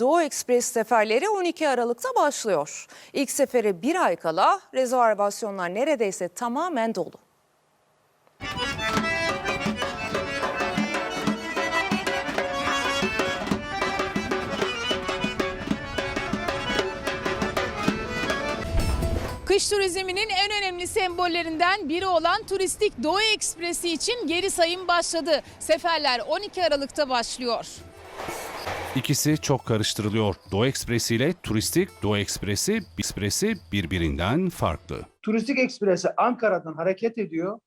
Doğu Ekspres seferleri 12 Aralık'ta başlıyor. İlk sefere bir ay kala rezervasyonlar neredeyse tamamen dolu. Kış turizminin en önemli sembollerinden biri olan turistik Doğu Ekspresi için geri sayım başladı. Seferler 12 Aralık'ta başlıyor. İkisi çok karıştırılıyor. Doğu Ekspresi ile turistik Doğu Ekspresi, Ekspresi birbirinden farklı. Turistik Ekspresi Ankara'dan hareket ediyor.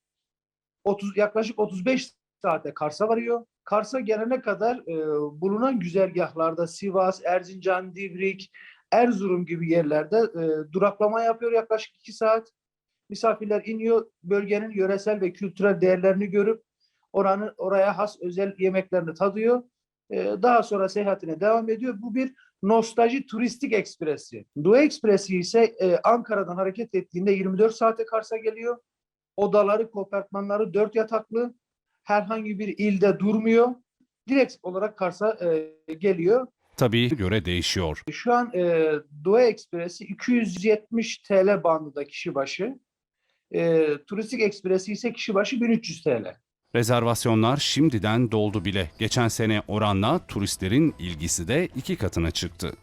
30 yaklaşık 35 saate Kars'a varıyor. Kars'a gelene kadar e, bulunan güzergahlarda Sivas, Erzincan, Divrik, Erzurum gibi yerlerde e, duraklama yapıyor yaklaşık 2 saat. Misafirler iniyor, bölgenin yöresel ve kültürel değerlerini görüp oranın oraya has özel yemeklerini tadıyor. E, daha sonra seyahatine devam ediyor. Bu bir nostalji turistik ekspresi. Doğu Ekspresi ise e, Ankara'dan hareket ettiğinde 24 saate Kars'a geliyor. Odaları, kompartmanları dört yataklı. Herhangi bir ilde durmuyor. Direkt olarak Kars'a e, geliyor. Tabii göre değişiyor. Şu an e, Doğu Ekspresi 270 TL bandında kişi başı. E, Turistik Ekspresi ise kişi başı 1300 TL. Rezervasyonlar şimdiden doldu bile. Geçen sene oranla turistlerin ilgisi de iki katına çıktı.